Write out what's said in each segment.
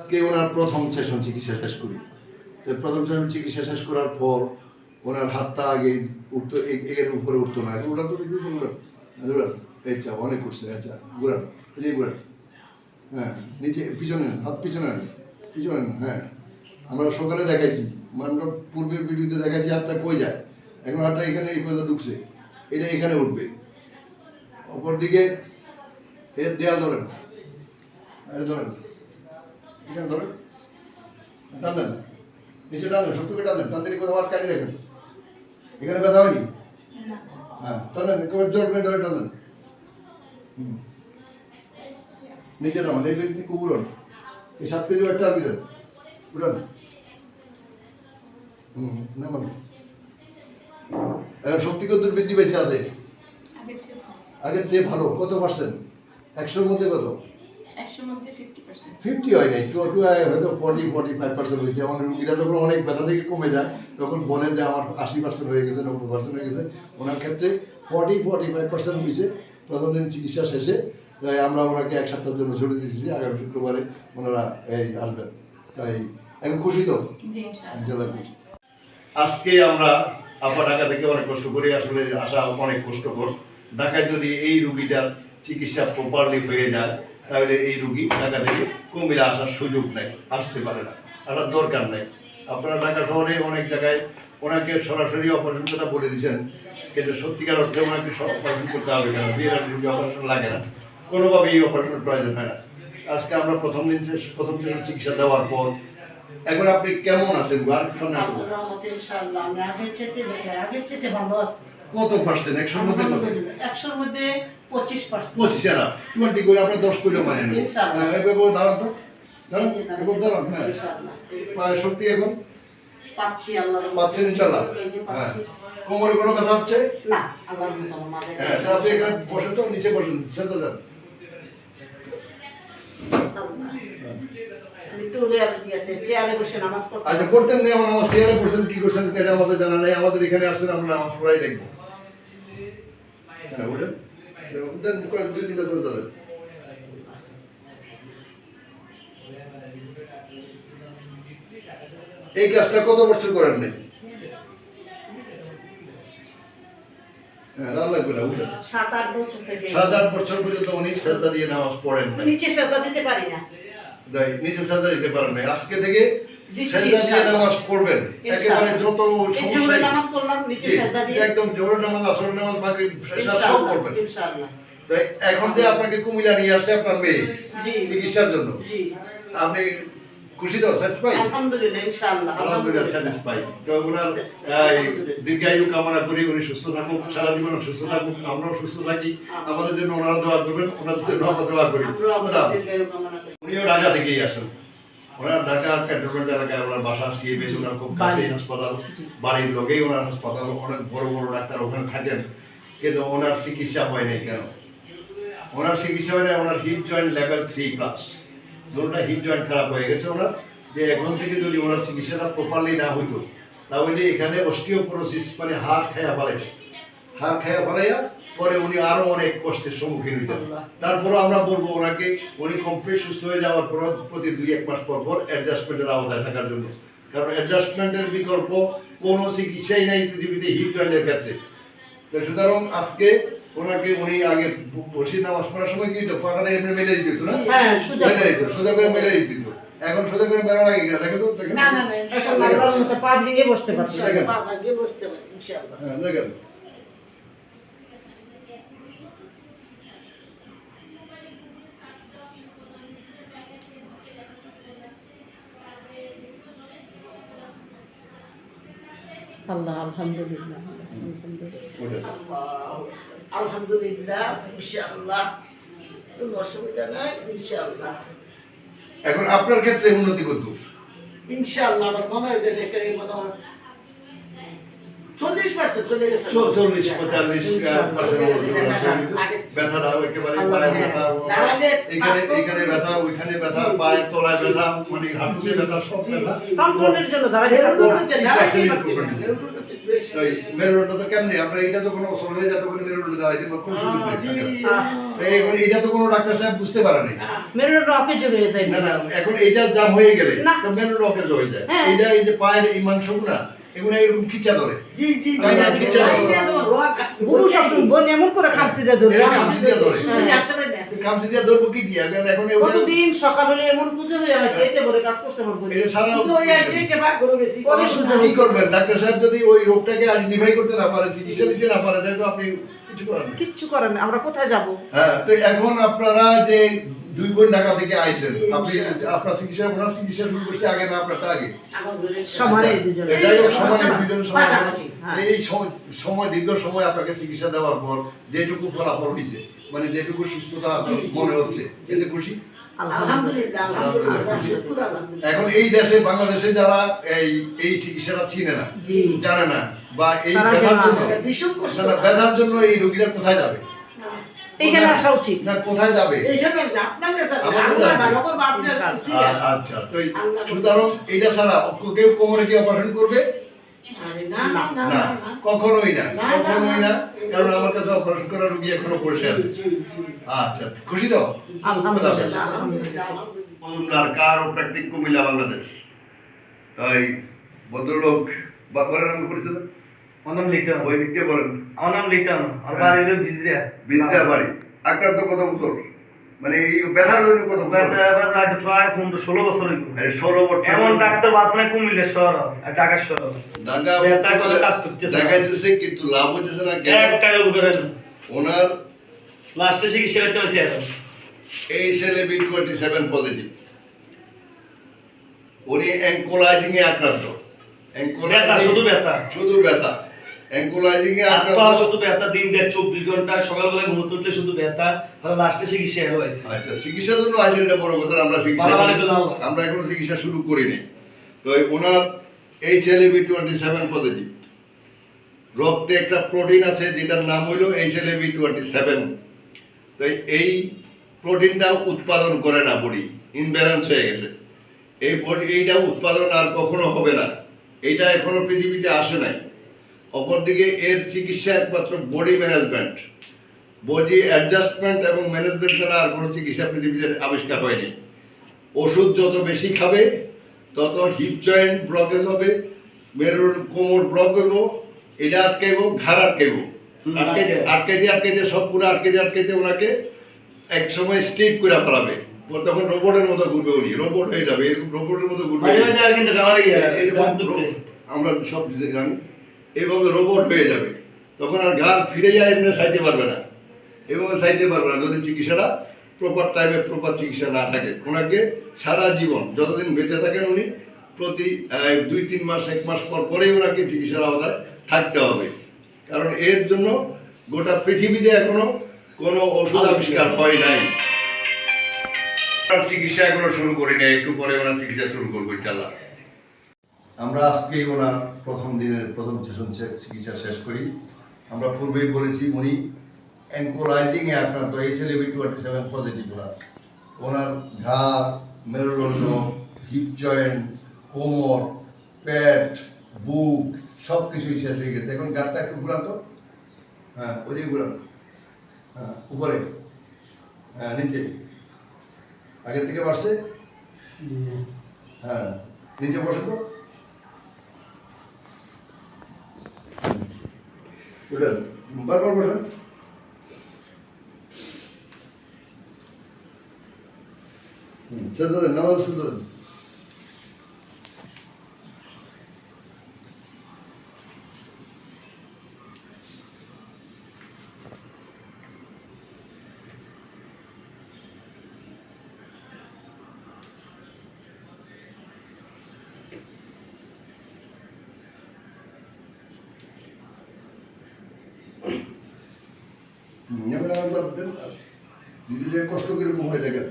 আজকে ওনার প্রথম সেশন চিকিৎসা শেষ করি। তো প্রথম সেশন চিকিৎসা শেষ করার পর ওনার হাতটা আগে উঠতো এর উপরে উঠতো না। ওটা তো ঘুরান এইটা অনেক করছে আচ্ছা ঘুরান, এই ঘুরান। হ্যাঁ নিচে, পিছনে হাত পিছনে পিছনে হ্যাঁ। আমরা সকালে দেখাইছি মানে পূর্বের ভিডিওতে দেখাইছি, হাতটা কই যায়? এখন হাতটা এখানে, এই পর্যন্ত ঢুকছে, এটা এখানে উঠবে। অপরদিকে, এর দেয়াল ধরেন এটা ধরেন। এখানে ধরেন। টান দেন। নিচে টান দেন করে টান দেন। টান দিলে কোথাও আটকাই দেখেন। এখানে ব্যথা হয়নি? হ্যাঁ টান দেন একেবারে জোর করে ধরে টান দেন। নিচে নামান এই উবুরন এই সাত কেজি একটা আগে দেন। উড়ান হুম নামান। এখন শক্তি কত বৃদ্ধি পেয়েছে আদে আগের চেয়ে ভালো। কত পার্সেন্ট একশোর মধ্যে কত? ফিফটি হয় নাই টু টু হয়তো ফর্টি ফর্টি ফাইভ পার্সেন্ট হয়েছে। আমার রুগীরা যখন অনেক ব্যথা থেকে কমে যায় তখন বলে যে আমার আশি পার্সেন্ট হয়ে গেছে নব্বই পার্সেন্ট হয়ে গেছে। ওনার ক্ষেত্রে ফর্টি ফর্টি ফাইভ পার্সেন্ট হয়েছে। প্রথম দিন চিকিৎসা শেষে তাই আমরা ওনাকে এক সপ্তাহের জন্য ছুটি দিয়েছি। আগামী শুক্রবারে ওনারা এই আসবেন। তাই এখন খুশি তো। আজকে আমরা আপা ঢাকা থেকে অনেক কষ্ট করে। আসলে আসা অনেক কষ্টকর। ঢাকায় যদি এই রুগীটার চিকিৎসা প্রপারলি হয়ে যায় তাহলে এই রুগী ঢাকা থেকে কুমিল্লা আসার সুযোগ নেই আসতে পারে না আসার দরকার নেই। আপনারা ঢাকা শহরে অনেক জায়গায় ওনাকে সরাসরি অপারেশন কথা বলে দিয়েছেন কিন্তু সত্যিকার অর্থে ওনাকে অপারেশন করতে হবে কেন? বিয়ের রুগী অপারেশন লাগে না। কোনোভাবে এই অপারেশনের প্রয়োজন হয় না। আজকে আমরা প্রথম দিন প্রথম দিন চিকিৎসা দেওয়ার পর এখন আপনি কেমন আছেন? আর সামনে আসব। ইনশাআল্লাহ আমি আগের চেয়ে বেটার আগের চেয়ে ভালো আছি। কত পার্সেন্ট একশোর মধ্যে কত? একশোর মধ্যে পঁচিশ পার্সেন্ট পঁচিশ না টোয়েন্টি করে আমরা দশ মানে নেব। ইনশাআল্লাহ। হ্যাঁ, এভাবে দাঁড়ান তো। দাঁড়ান এবার দাঁড়ান হ্যাঁ। ইনশাআল্লাহ শক্তি এখন? পাচ্ছি আল্লাহর পাচ্ছেন ইনশাল্লাহ? হ্যাঁ। কোমরে কোনো কথা হচ্ছে? না আল্লাহর রহমতে হ্যাঁ আপনি এখানে বসেন তো নিচে বসেন সেটা যান। আচ্ছা নেই আমার চেয়ারে বসেন কি করছেন আমাদের জানা নেই আমাদের এখানে আসছেন আমরা নামাজ পড়াই দেখব। হ্যাঁ ওঠেন দেন কয়েক দুই তিনটা করে দেবেন এই কাজটা কত বছর করেন নাই? হ্যাঁ রান লাগবে না উঠেন সাত আট বছর থেকে। সাত আট বছর পর্যন্ত উনি সেজদা দিয়ে নামাজ পড়েন নিচে সাজা দিতে পারি না। নিজে সেজদা দিতে পারেন নাই। আজকে থেকে সেজদা দিয়ে নামাজ পড়বেন। একেবারে যত সমস্যা নামাজ পড়লাম নিচে সাজা দিয়ে। একদম জোহরের নামাজ আসরের নামাজ মাগরিব এসব সব ইনশাআল্লাহ ইনশাআল্লাহ। এখন যে আপনাকে কুমিল্লা নিয়ে আসছে আপনার মেয়ে চিকিৎসার জন্য। আপনি খুশি তো স্যাটিসফাই আলহামদুলিল্লাহ ইনশাআল্লাহ। আলহামদুলিল্লাহ স্যাটিসফাই তো ওনার দীর্ঘায়ু কামনা করি উনি সুস্থ থাকুক সারা জীবন সুস্থ থাকুক আমরাও সুস্থ থাকি। আমাদের জন্য ওনারা দোয়া করবেন ওনাদের জন্য আমরা দোয়া কামনা করি। উনিও রাজা থেকেই আসেন। ওনার ঢাকা ক্যান্টনমেন্ট এলাকায় ওনার বাসা সিএমএস ওনার খুব কাছেই হাসপাতাল। বাড়ির লোকেই ওনার হাসপাতাল অনেক বড় বড় ডাক্তার ওখানে থাকেন। কিন্তু ওনার চিকিৎসা হয় নাই কেন? ওনার চিকিৎসা হয় নাই ওনার hip joint level three plus দুটোটা hip joint খারাপ হয়ে গেছে ওনার। যে এখন থেকে যদি ওনার চিকিৎসাটা প্রপারলি না হইতো তাহলে এখানে অস্টিওপোরোসিস মানে হাড় খায়া পারে হাড় খায়া পালাইয়া পরে উনি আরও অনেক কষ্টের সম্মুখীন হইতেন তারপরে আমরা বলব ওনাকে উনি কমপ্লিট সুস্থ হয়ে যাওয়ার পর প্রতি দুই এক মাস পর পর অ্যাডজাস্টমেন্টের আওতায় থাকার জন্য। কারণ অ্যাডজাস্টমেন্টের বিকল্প কোনো চিকিৎসাই নাই পৃথিবীতে হিপ জয়েন্টের ক্ষেত্রে। তো সুতরাং আজকে ওনাকে উনি আগে বসে নামাজ পড়ার সময় কি তো পাখাটা এমনি মেলে দিত না? হ্যাঁ সুযোগ মেলে দিত সোজা করে মেলে দিত। এখন সোজা করে মেলা লাগে কিনা? দেখো তো দেখেন। না না না মতো পাবলিকে বসতে পারছি দেখেন। পাবলিকে বসতে পারি ইনশাআল্লাহ। হ্যাঁ দেখেন। আল্লাহ আলহামদুলিল্লাহ আলহামদুলিল্লাহ। ইনশাআল্লাহ। কোনো অসুবিধা নাই ইনশাআল্লাহ। এখন আপনার ক্ষেত্রে উন্নতি করতো ইনশাআল্লাহ আমার মনে হয় যে এখানে মনে হয় চল্লিশ পার্সেন্ট চলে গেছে। চল্লিশ পঁয়তাল্লিশ পার্সেন্ট চলে গেছে ব্যথাটা, একেবারে। ব্যথা এখানে এখানে ব্যথা ওইখানে ব্যথা পায়ের তলায় ব্যথা মানে হাঁটুতে ব্যথা সব ব্যথা। মেরুদণ্ড তো কেমনি? আমরা এটা তো কোনো অসল হয়ে যায় তখন মেরুদণ্ড দাঁড়াইতে কোনো সুযোগ নেই জি, থাকে না। আহ, তো এটা কোনো ডাক্তার সাহেব বুঝতে পারে নাই। আহ, মেরুদণ্ড অকেজ হয়ে যায় না না এখন এইটা জাম হয়ে গেলে না। তো মেরুদণ্ড অকেজ হয়ে যায়। হ্যাঁ। এটা এই যে পায়ের এই মাংসগুলা এগুলো এরকম খিচা ধরে। জি, জি, জি, তাই না, খিচা ধরে। একদম রোয়া খা- বুবু সবসময় বোন এমন করে খামচি দিয়ে ধরবে খামচি দিয়ে ধরে। শুধু জানতে পারি না। কামচি দিয়ে ধরবো কি দিয়ে? এখন এখন কতদিন সকাল হলে এমন পুজো হয়ে এটা বলে কাজ করছে আমার বোন এটা সারা কিন্তু ওই এক ট্রিটে ভাগ করে গেছি। পরে সূর্য কি করবেন? ডাক্তার সাহেব যদি ওই রোগটাকে আর নিভাই করতে না পারে চিকিৎসা দিতে না পারে তাহলে তো আপনি কিছু করেন না কিচ্ছু করার নেই আমরা কোথায় যাব? হ্যাঁ তো এখন আপনারা যে দুই বোন ঢাকা থেকে আইছেন আপনি আপনার চিকিৎসা ওনার চিকিৎসা শুরু করতে আগে না আপনারটা আগে? সমানে। দুজনে এই দুজন হ্যাঁ। এই সময় দীর্ঘ সময় আপনাকে চিকিৎসা দেওয়ার পর যেটুকু ফলাফল হয়েছে মানে যেটুকু সুস্থতা মনে হচ্ছে। এতে খুশি। এখন এই দেশে বাংলাদেশে যারা এই এই চিকিৎসাটা চিনে না জানে না বা এই ব্যথার জন্য ব্যথার এই রোগীরা কোথায় যাবে? এখানে আসা উচিত। না কোথায় যাবে। আচ্ছা তো সুতরাং এটা ছাড়া কেউ কোমরে কি অপারেশন করবে। কখনোই কখনোই কারণ আমার কাছে অপারেশন করা রোগী এখনও বসে আছে। আচ্ছা খুশি তো? আলহামদুলিল্লাহ কার প্র্যাকটিক কুমিল্লা বাংলাদেশ? তাই ভদ্রলোক বা আমি পরিচিত আমার নাম লিটন। ওই দিক দিয়ে বলেন। আমার নাম লিটন। আর বাড়ি হলো বিদ্যা বাড়ি। আক্রান্ত কত বছর? মানে এই ব্যথার জন্য কত আজ প্রায় পনেরো ষোলো বছর। ষোলো বছর। এমন ডাক্তার বাদ নাই কুমিল্লা শহর আর ঢাকা শহর। ঢাকা ব্যথা করে কাজ করতেছে। দেখাইতেছে কিন্তু লাভ হইতেছে না কেন? এক টাকা উপরে ওনার লাস্টে চিকিৎসা করতে পারছি এখন। এই ছেলে বি টোয়েন্টি সেভেন পজিটিভ উনি অ্যাঙ্কোলাইজিং এ আক্রান্ত। ব্যথা শুধু ব্যথা। শুধু ব্যথা। অ্যাঙ্কোলাইজিং এ হাত শুধু ব্যথা দিন দেড় চব্বিশ ঘণ্টা সকালবেলা ঘুমোতে উঠলে শুধু ব্যথা আর লাস্টে চিকিৎসা আচ্ছা চিকিৎসার জন্য আসেন এটা বড় কথা আমরা চিকিৎসা। আমরা এখনও শুরু করিনি। তো ওনার বি টোয়েন্টি সেভেন পজিটিভ রক্তে একটা প্রোটিন আছে যেটার নাম হইল H L B twenty seven তো এই প্রোটিনটা উৎপাদন করে না বডি ইনব্যালেন্স হয়ে গেছে। এই বডি এইটা উৎপাদন আর কখনো হবে না। এইটা এখনও পৃথিবীতে আসে নাই। অপরদিকে এর চিকিৎসা একমাত্র বডি ম্যানেজমেন্ট। বডি অ্যাডজাস্টমেন্ট এবং ম্যানেজমেন্ট ছাড়া আর কোনো চিকিৎসা পৃথিবীতে আবিষ্কার হয়নি। ওষুধ যত বেশি খাবে তত হিপ জয়েন্ট ব্লকেজ হবে মেরুর কোমর ব্লক হইব এটা আটকাইব ঘাড় আটকাইব। দিয়ে আটকে দিয়ে সব পুরো আটকে দিয়ে আটকে দিয়ে ওনাকে এক সময় স্লিপ করে পালাবে তখন রোবটের মতো ঘুরবে উনি। রোবট হয়ে যাবে এরকম রোবটের মতো ঘুরবে আমরা সব জানি। এইভাবে রোবট হয়ে যাবে। তখন আর ঘাড় ফিরে যায় এমনি সাইতে পারবে না। এভাবে সাইতে পারবে না, যদি চিকিৎসাটা প্রপার টাইমে প্রপার চিকিৎসা না থাকে। ওনাকে সারা জীবন, যতদিন বেঁচে থাকেন উনি, প্রতি দুই, তিন মাস, এক মাস পর পরেই ওনাকে চিকিৎসার আওতায় থাকতে হবে। কারণ এর জন্য গোটা পৃথিবীতে এখনও কোনো ওষুধ আবিষ্কার হয় নাই। চিকিৎসা এখনও শুরু করি নাই, একটু পরে ওনার চিকিৎসা শুরু করব ইনশাল্লাহ আমরা আজকেই ওনার প্রথম দিনের প্রথম সেশন চিকিৎসা শেষ করি। আমরা পূর্বেই বলেছি উনি অ্যাঙ্কোলাইজিং এ আক্রান্ত এই ছেলে বি টোয়েন্টি সেভেন পজিটিভ ওনার। ওনার ঘাড় মেরুদণ্ড হিপ জয়েন্ট কোমর পেট বুক সব কিছুই শেষ হয়ে গেছে। এখন গাড়টা একটু ঘুরাতো হ্যাঁ ওদিকে ঘুরান। হ্যাঁ উপরে। হ্যাঁ নিচে। আগে থেকে বাড়ছে? হ্যাঁ নিচে বসে তো। উঠেন বারবার বসেন হুম, ছেড়ে দেন নামাজ আপনারা দিদি যে কষ্ট করে ঘুমাই দেখেন।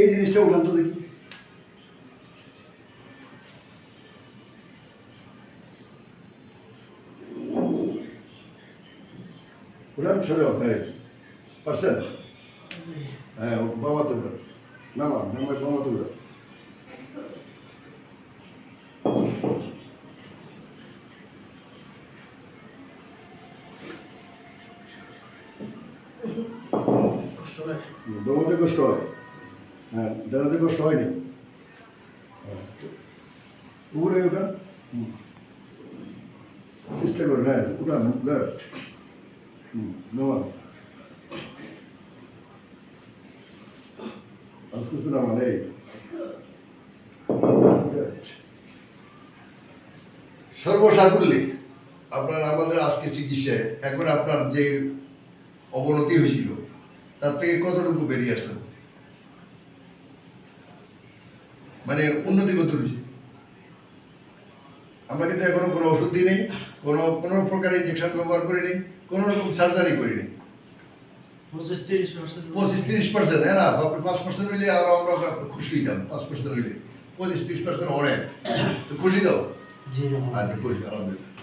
এই জিনিসটা ওখান তো দেখি। সোজা হ্যাঁ পারছেন হ্যাঁ বাবা তো উঠান নামা নামা বাবা তো উঠান দমাতে কষ্ট হয় হ্যাঁ ডানাতে কষ্ট হয়নি হ্যাঁ। উপরে হুম। চেষ্টা করুন হ্যাঁ উঠান গুড আস্তে আস্তে নামান সর্বসাকুল্যে আপনার আমাদের আজকে চিকিৎসায় এখন আপনার যে অবনতি হয়েছিল, তার থেকে কতটুকু বেরিয়ে আসছেন? মানে উন্নতি কত হয়েছে? আমরা কিন্তু এখনও কোনো ওষুধ দিই নেই কোনো কোনো প্রকার ইঞ্জেকশন ব্যবহার করি নেই কোনো রকম সার্জারি করি নেই। পঁচিশ তিরিশ পার্সেন্ট পঁচিশ তিরিশ পার্সেন্ট হ্যাঁ না পাঁচ পার্সেন্ট হইলে আরও আমরা খুশি হইতাম পাঁচ পার্সেন্ট হইলে। পঁচিশ তিরিশ পার্সেন্ট অনেক। তো খুশি দাও জি। আচ্ছা খুশি আলহামদুলিল্লাহ।